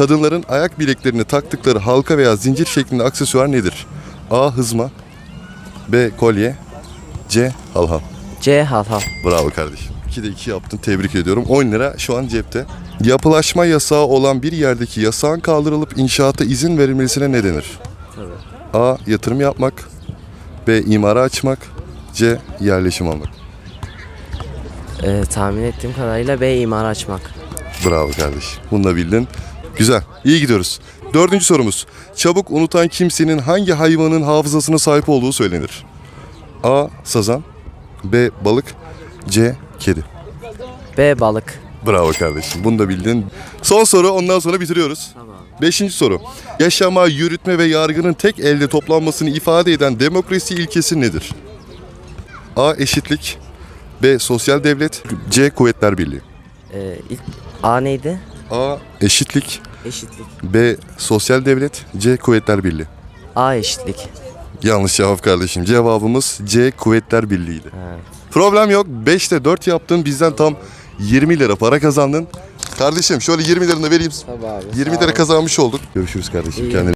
Kadınların ayak bileklerine taktıkları halka veya zincir şeklinde aksesuar nedir? A. Hızma B. Kolye C. Halhal C. Halhal. Bravo kardeşim. 2'de 2 yaptın. Tebrik ediyorum. 10 lira şu an cepte. Yapılaşma yasağı olan bir yerdeki yasağın kaldırılıp inşaata izin verilmesine ne denir? A. Yatırım yapmak. B. imara açmak. C. Yerleşim almak. Ee, tahmin ettiğim kadarıyla B. imar açmak. Bravo kardeşim. Bunu da bildin. Güzel. İyi gidiyoruz. Dördüncü sorumuz. Çabuk unutan kimsenin hangi hayvanın hafızasına sahip olduğu söylenir? A. Sazan. B. Balık. C. Kedi. B. Balık. Bravo kardeşim. Bunu da bildin. Son soru ondan sonra bitiriyoruz. Beşinci soru. Yaşama, yürütme ve yargının tek elde toplanmasını ifade eden demokrasi ilkesi nedir? A. Eşitlik. B. Sosyal devlet. C. Kuvvetler Birliği. Ee, ilk A neydi? A. Eşitlik. Eşitlik. B. Sosyal devlet. C. Kuvvetler Birliği. A eşitlik. Yanlış cevap kardeşim. Cevabımız C. Kuvvetler Birliği'ydi. Evet. Problem yok. 5'te 4 yaptın. Bizden tam 20 lira para kazandın. Kardeşim şöyle 20 liranı vereyim. Tabii abi. 20 lira kazanmış olduk. Görüşürüz kardeşim. İyi. Kendine